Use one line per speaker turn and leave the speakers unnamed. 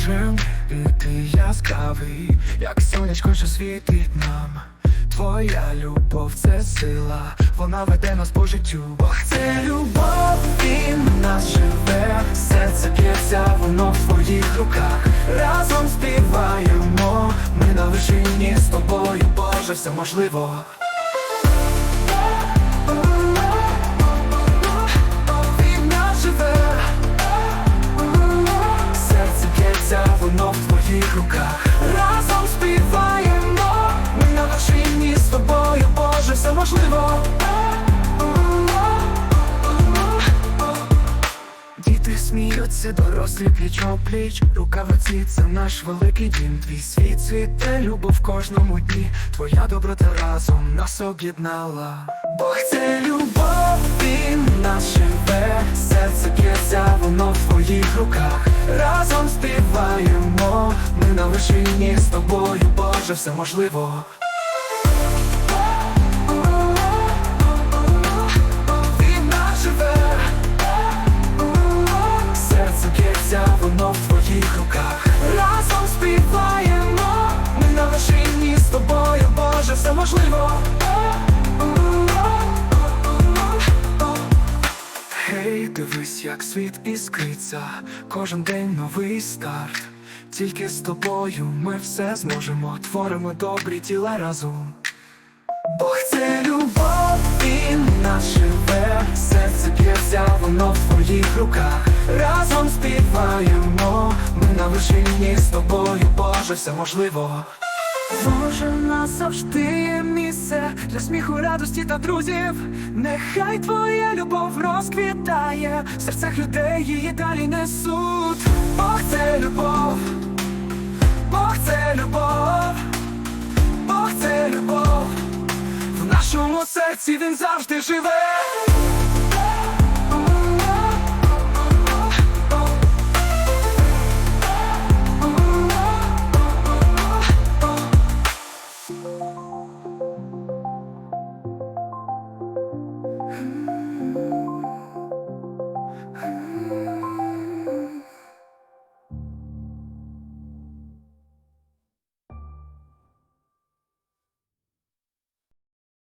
можем бути яскравий, як сонячко, що світить нам. Твоя любов це сила, вона веде нас по життю. Бог це любов, він нас живе, серце б'ється, воно в твоїх руках. Разом співаємо, ми на вершині з тобою, Боже, все можливо. З тобою, Боже, все можливо. Діти сміються, дорослі пліч пліч. Рука в це наш великий дім. Твій світ цвіте, любов в кожному дні. Твоя доброта разом нас об'єднала. Бог це любов, він нас живе. Серце б'ється, воно в твоїх руках. Разом співаємо Ми на вершині з тобою, Боже, все можливо Гей, дивись, як світ іскриться, кожен день новий старт. Тільки з тобою ми все зможемо, творимо добрі тіла разом. Бог це любов, він нас живе, серце б'ється, воно в твоїх руках. Разом співаємо, ми на вершині з тобою, Боже, все можливо. Боже, в нас завжди є місце для сміху, радості та друзів. Нехай твоя любов розквітає, в серцях людей її далі несуть. Бог це любов, Бог це любов, Бог це любов. В нашому серці він завжди живе.